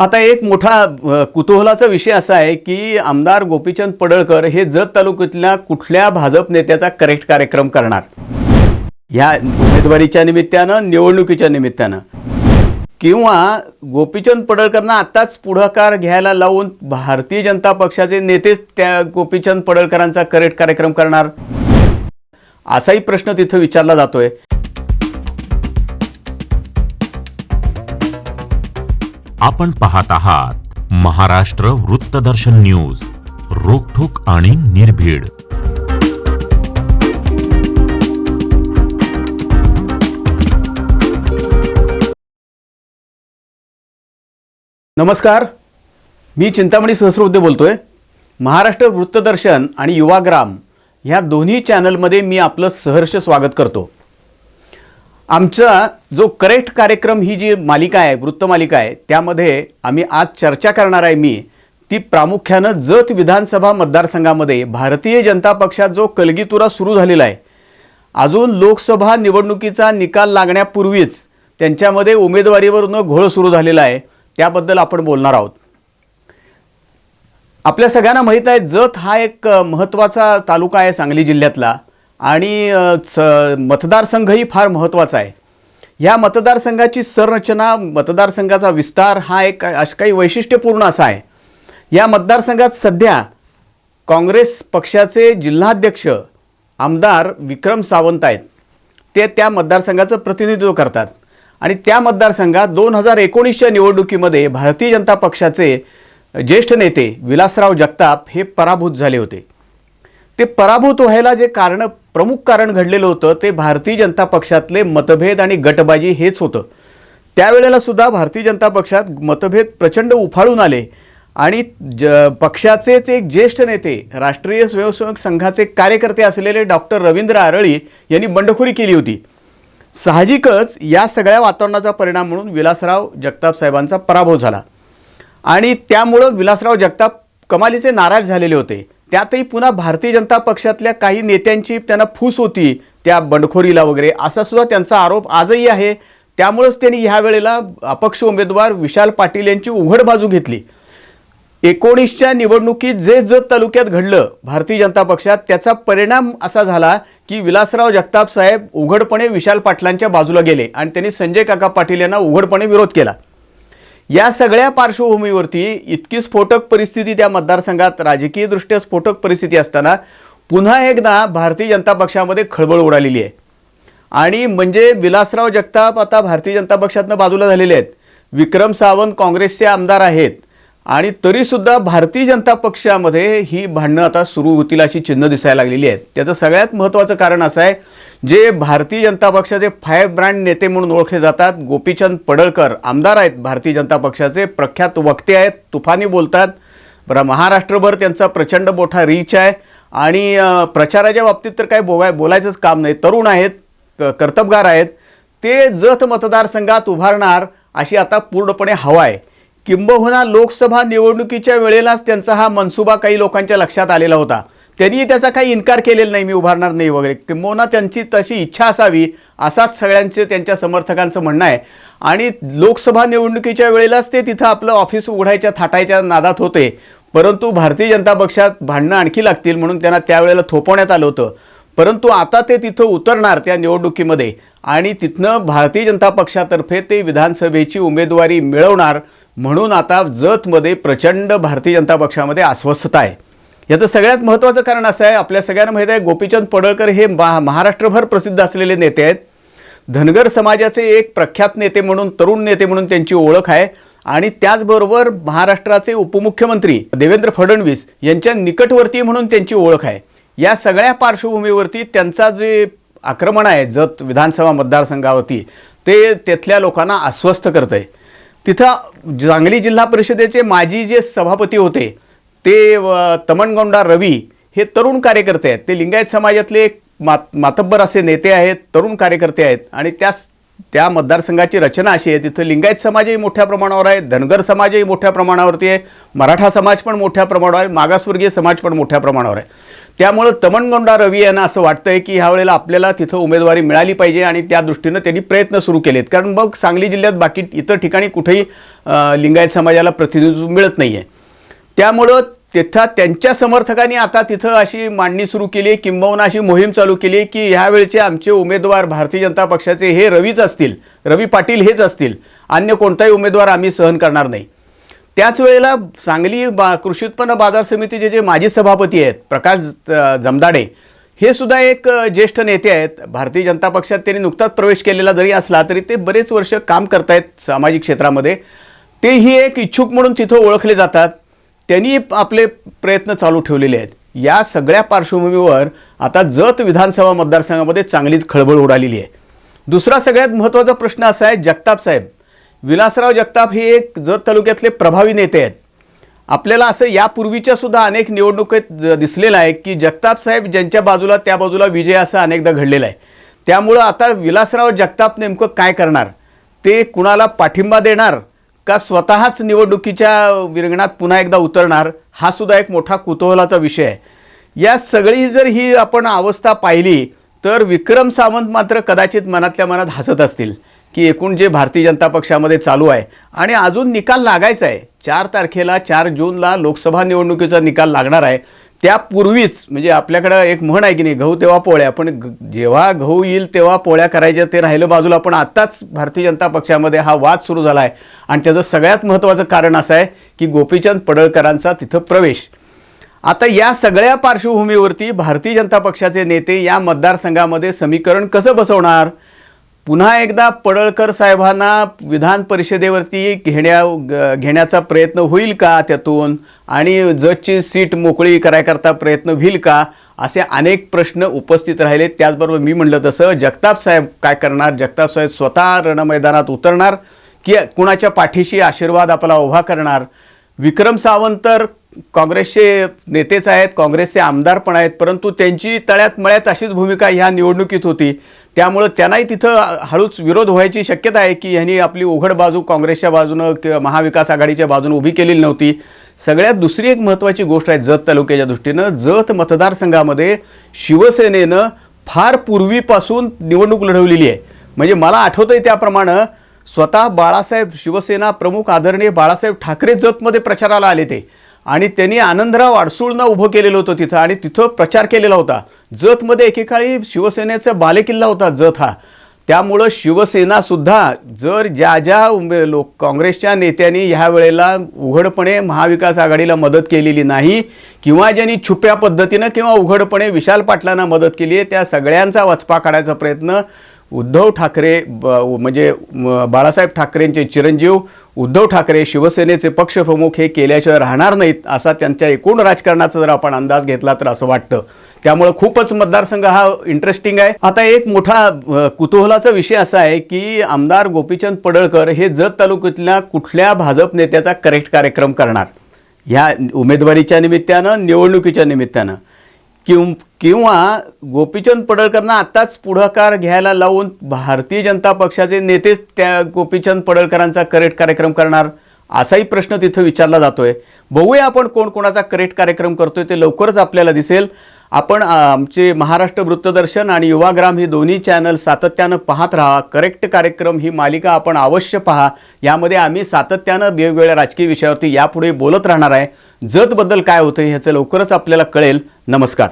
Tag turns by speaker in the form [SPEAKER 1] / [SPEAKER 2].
[SPEAKER 1] आता एक मोठा कुतूहलाचा विषय असा आहे की आमदार गोपीचंद पडळकर हे जत तालुक्यातल्या कुठल्या भाजप नेत्याचा करेक्ट कार्यक्रम करणार? ह्या उमेदवारीच्या निमित्तानं निवडणुकीच्या निमित्तानं. किंवा गोपीचंद पडळकरांना आत्ताच पुढाकार घ्यायला लावून भारतीय जनता पक्षाचे नेतेच त्या गोपीचंद पडळकरांचा करेक्ट कार्यक्रम करणार? असाही प्रश्न तिथं विचारला जातोय.
[SPEAKER 2] आपण पाहत आहात महाराष्ट्र वृत्तदर्शन न्यूज रोखोक आणि निर्भीड.
[SPEAKER 1] नमस्कार. मी चिंतामणी सहस्रबुद्धे बोलतोय. महाराष्ट्र वृत्तदर्शन आणि युवाग्राम ह्या दोन्ही चॅनलमध्ये मी आपलं सहर्ष स्वागत करतो. आमचा जो करेक्ट कार्यक्रम ही जी मालिका आहे वृत्तमालिका आहे त्यामध्ये आम्ही आज चर्चा करणार आहे मी ती प्रामुख्यानं जत विधानसभा मतदारसंघामध्ये भारतीय जनता पक्षात जो कलगीतुरा सुरू झालेला आहे अजून लोकसभा निवडणुकीचा निकाल लागण्यापूर्वीच त्यांच्यामध्ये उमेदवारीवरून घोळ सुरू झालेला आहे त्याबद्दल आपण बोलणार आहोत. आपल्या सगळ्यांना माहीत आहे जत हा एक महत्त्वाचा तालुका आहे सांगली जिल्ह्यातला. आणि स- मतदारसंघही फार महत्त्वाचा आहे. ह्या मतदारसंघाची संरचना मतदारसंघाचा विस्तार हा एक अश- काही वैशिष्ट्यपूर्ण असा आहे. या मतदारसंघात सध्या काँग्रेस पक्षाचे जिल्हाध्यक्ष आमदार विक्रम सावंत आहेत. ते त्या मतदारसंघाचं प्रतिनिधित्व करतात. आणि त्या मतदारसंघात दोन हजार एकोणीसच्या निवडणुकीमध्ये भारतीय जनता पक्षाचे ज्येष्ठ नेते विलासराव जगताप हे पराभूत झाले होते. ते पराभूत व्हायला जे कारण प्रमुख कारण घडलेलं होतं ते भारतीय जनता पक्षातले मतभेद आणि गटबाजी हेच होतं. त्यावेळेला सुद्धा भारतीय जनता पक्षात मतभेद प्रचंड उफाळून आले आणि ज पक्षाचेच एक ज्येष्ठ नेते राष्ट्रीय स्वयंसेवक संघाचे कार्यकर्ते असलेले डॉक्टर रवींद्र आरळी यांनी बंडखोरी केली होती. साहजिकच या सगळ्या वातावरणाचा परिणाम म्हणून विलासराव जगताप साहेबांचा पराभव झाला. आणि त्यामुळं विलासराव जगताप कमालीचे नाराज झालेले होते. त्यातही पुन्हा भारतीय जनता पक्षातल्या काही नेत्यांची त्यांना फूस होती त्या बंडखोरीला वगैरे. असा सुद्धा त्यांचा आरोप आजही आहे. त्यामुळंच त्यांनी ह्या वेळेला अपक्ष उमेदवार विशाल पाटील यांची उघड बाजू घेतली. एकोणीसच्या निवडणुकीत जे जत तालुक्यात घडलं भारतीय जनता पक्षात त्याचा परिणाम असा झाला की विलासराव जगताप साहेब उघडपणे विशाल पाटलांच्या बाजूला गेले आणि त्यांनी संजय काका पाटील यांना उघडपणे विरोध केला. या सगळ्या पार्श्वभूमीवरती इतकी स्फोटक परिस्थिती त्या मतदारसंघात राजकीयदृष्ट्या स्फोटक परिस्थिती असताना पुन्हा एकदा भारतीय जनता पक्षामध्ये खळबळ उडालेली आहे. आणि म्हणजे विलासराव जगताप आता भारतीय जनता पक्षातनं बाजूला झालेले आहेत. विक्रम सावंत काँग्रेसचे आमदार आहेत. आणि तरीसुद्धा भारतीय जनता पक्षामध्ये ही भांडणं आता सुरू होतील अशी चिन्ह दिसायला लागलेली आहेत. त्याचं सगळ्यात महत्त्वाचं कारण असं आहे जे भारतीय जनता पक्षाचे फायर ब्रँड नेते म्हणून ओळखले जातात गोपीचंद पडळकर आमदार आहेत भारतीय जनता पक्षाचे प्रख्यात वक्ते आहेत तुफानी बोलतात. बरं महाराष्ट्रभर त्यांचा प्रचंड मोठा रीच आहे. आणि प्रचाराच्या बाबतीत तर काय बोलाय बोलायचंच काम नाही. तरुण आहेत क- कर्तबगार आहेत. ते जत मतदारसंघात उभारणार अशी आता पूर्णपणे हवा आहे. किंबहुना लोकसभा निवडणुकीच्या वेळेलाच त्यांचा हा मनसुबा काही लोकांच्या लक्षात आलेला होता. त्यांनी त्याचा काही इन्कार केलेला नाही मी उभारणार नाही वगैरे. किंबहुना त्यांची तशी इच्छा असावी असाच सगळ्यांचे त्यांच्या समर्थकांचं म्हणणं आहे. आणि लोकसभा निवडणुकीच्या वेळेलाच ते तिथं आपलं ऑफिस उघडायच्या थाटायच्या नादात होते. परंतु भारतीय जनता पक्षात भांडणं आणखी लागतील म्हणून त्यांना त्यावेळेला थोपवण्यात आलं होतं. परंतु आता ते तिथं उतरणार त्या निवडणुकीमध्ये. आणि तिथनं भारतीय जनता पक्षातर्फे ते विधानसभेची उमेदवारी मिळवणार म्हणून आता जतमध्ये प्रचंड भारतीय जनता पक्षामध्ये अस्वस्थता आहे. याचं सगळ्यात महत्त्वाचं कारण असं आहे आपल्या सगळ्यांना माहीत आहे गोपीचंद पडळकर हे महा महाराष्ट्रभर प्रसिद्ध असलेले नेते आहेत. धनगर समाजाचे एक प्रख्यात नेते म्हणून तरुण नेते म्हणून त्यांची ओळख आहे. आणि त्याचबरोबर महाराष्ट्राचे उपमुख्यमंत्री देवेंद्र फडणवीस यांच्या निकटवर्ती म्हणून त्यांची ओळख आहे. या सगळ्या पार्श्वभूमीवरती त्यांचा जे आक्रमण आहे जत विधानसभा मतदारसंघावरती ते तिथल्या लोकांना अस्वस्थ करतं आहे तिथं सांगली जिल्हा परिषदेचे माजी जे सभापती होते ते तमणगोंडा रवी हे तरुण कार्यकर्ते आहेत. ते लिंगायत समाजातले एक मात मातब्बर असे नेते आहेत तरुण कार्यकर्ते आहेत. आणि त्या त्या मतदारसंघाची रचना अशी आहे तिथं लिंगायत समाजही मोठ्या प्रमाणावर आहे धनगर समाजही मोठ्या प्रमाणावरती आहे मराठा समाज पण मोठ्या प्रमाणावर आहे मागासवर्गीय समाज पण मोठ्या प्रमाणावर आहे. त्यामुळं तमनगोंडा रवी यांना असं वाटतंय की ह्या वेळेला आपल्याला तिथं उमेदवारी मिळाली पाहिजे आणि त्या दृष्टीनं त्यांनी प्रयत्न सुरू केलेत. कारण मग सांगली जिल्ह्यात बाकी इतर ठिकाणी कुठेही लिंगायत समाजाला प्रतिनिधित्व मिळत नाही आहे त्यामुळं तिथं त्यांच्या समर्थकांनी आता तिथं अशी मांडणी सुरू केली आहे किंबहुना अशी मोहीम चालू केली आहे की ह्यावेळचे आमचे उमेदवार भारतीय जनता पक्षाचे हे रवीच असतील रवी पाटील हेच असतील. अन्य कोणताही उमेदवार आम्ही सहन करणार नाही. त्याच वेळेला सांगली बा कृषी उत्पन्न बाजार समितीचे जे माजी सभापती आहेत प्रकाश जमदाडे हे सुद्धा एक ज्येष्ठ नेते आहेत. भारतीय जनता पक्षात त्यांनी नुकताच प्रवेश केलेला जरी असला तरी ते बरेच वर्ष काम करतायत सामाजिक क्षेत्रामध्ये. तेही एक इच्छुक म्हणून तिथं ओळखले जातात. त्यांनी आपले प्रयत्न चालू ठेवलेले आहेत. या सगळ्या पार्श्वभूमीवर आता जत विधानसभा मतदारसंघामध्ये चांगलीच खळबळ उडालेली आहे. दुसरा सगळ्यात महत्त्वाचा प्रश्न असा आहे जगताप साहेब. विलासराव जगताप हे एक जत तालुक्यातले प्रभावी नेते आहेत. आपल्याला असं यापूर्वीच्या सुद्धा अनेक निवडणुकीत ज- दिसलेलं आहे की जगताप साहेब ज्यांच्या बाजूला त्या बाजूला विजय असं अनेकदा घडलेलं आहे. त्यामुळं आता विलासराव जगताप नेमकं काय करणार? ते कुणाला पाठिंबा देणार? का स्वतःच निवडणुकीच्या विरंगणात पुन्हा एकदा उतरणार हा सुद्धा एक मोठा कुतूहलाचा विषय आहे. या सगळी जर ही आपण अवस्था पाहिली तर विक्रम सावंत मात्र कदाचित मनातल्या मनात हसत असतील की एकूण जे भारतीय जनता पक्षामध्ये चालू आहे आणि अजून निकाल लागायचा आहे. चार तारखेला चार जूनला लोकसभा निवडणुकीचा निकाल लागणार आहे. त्यापूर्वीच म्हणजे आपल्याकडं एक म्हण आहे की नाही गहू तेव्हा पोळ्या पण जेव्हा गहू येईल तेव्हा पोळ्या करायच्या ते राहिलं बाजूला. पण आत्ताच भारतीय जनता पक्षामध्ये हा वाद सुरू झाला आहे. आणि त्याचं सगळ्यात महत्त्वाचं कारण असं आहे की गोपीचंद पडळकरांचा तिथं प्रवेश. आता या सगळ्या पार्श्वभूमीवरती भारतीय जनता पक्षाचे नेते या मतदारसंघामध्ये समीकरण कसं बसवणार? पुन्हा एकदा पडळकर साहेबांना विधान परिषदेवरती घेण्या ग- घेण्याचा प्रयत्न होईल का त्यातून? आणि जजची सीट मोकळी करायकरता प्रयत्न होईल का? असे अनेक प्रश्न उपस्थित राहिले. त्याचबरोबर मी म्हणलं तसं जगताप साहेब काय करणार? जगताप साहेब स्वतः रणमैदानात उतरणार? की कुणाच्या पाठीशी आशीर्वाद आपला उभा करणार? विक्रम सावंत तर काँग्रेसचे नेतेच आहेत काँग्रेसचे आमदार पण आहेत परंतु त्यांची तळ्यात मळ्यात अशीच भूमिका ह्या निवडणुकीत होती. त्यामुळं त्यांनाही तिथं हळूच विरोध व्हायची शक्यता आहे की ह्यांनी आपली उघड बाजू काँग्रेसच्या बाजूनं किंवा महाविकास आघाडीच्या बाजूनं उभी केलेली नव्हती. सगळ्यात दुसरी एक महत्त्वाची गोष्ट आहे जत तालुक्याच्या दृष्टीनं. जत मतदारसंघामध्ये शिवसेनेनं फार पूर्वीपासून निवडणूक लढवलेली आहे. म्हणजे मला आठवतं आहे त्याप्रमाणे स्वतः बाळासाहेब शिवसेना प्रमुख आदरणीय बाळासाहेब ठाकरे जतमध्ये प्रचाराला आले ते. आणि त्यांनी आनंदराव अडसूळनं उभं केलेलं होतं तिथं आणि तिथं प्रचार केलेला होता. जतमध्ये एकेकाळी शिवसेनेचा बालेकिल्ला होता जत हा. त्यामुळं शिवसेनासुद्धा जर ज्या ज्या लोक काँग्रेसच्या नेत्यांनी ह्या वेळेला उघडपणे महाविकास आघाडीला मदत केलेली नाही किंवा ज्यांनी छुप्या पद्धतीनं किंवा उघडपणे विशाल पाटलांना मदत केली आहे त्या सगळ्यांचा वचपा काढायचा प्रयत्न उद्धव ठाकरे ब- म्हणजे बाळासाहेब ठाकरेंचे चिरंजीव उद्धव ठाकरे शिवसेनेचे पक्षप्रमुख हे केल्याशिवाय राहणार नाहीत असा त्यांच्या एकूण राजकारणाचा जर आपण अंदाज घेतला तर असं वाटतं. त्यामुळे खूपच मतदारसंघ हा इंटरेस्टिंग आहे. आता एक मोठा कुतूहलाचा विषय असा आहे की आमदार गोपीचंद पडळकर हे जत तालुक्यातल्या कुठल्या भाजप नेत्याचा करेक्ट कार्यक्रम करणार? ह्या उमेदवारीच्या निमित्तानं निवडणुकीच्या निमित्तानं. किंव किंवा गोपीचंद पडळकरांना आत्ताच पुढाकार घ्यायला लावून भारतीय जनता पक्षाचे नेतेच त्या गोपीचंद पडळकरांचा करेक्ट कार्यक्रम करणार? असाही प्रश्न तिथं विचारला जातोय. बघूया आपण कोण कोणाचा करेक्ट कार्यक्रम करतोय ते लवकरच आपल्याला दिसेल. आपण आमचे महाराष्ट्र वृत्तदर्शन आणि युवाग्राम ही दोन्ही चॅनल सातत्यानं पाहत राहा. करेक्ट कार्यक्रम ही मालिका आपण अवश्य पहा. यामध्ये आम्ही सातत्यानं वेगवेगळ्या राजकीय विषयावरती यापुढे बोलत राहणार आहे. जतबद्दल काय होतं ह्याचं लवकरच आपल्याला कळेल. नमस्कार.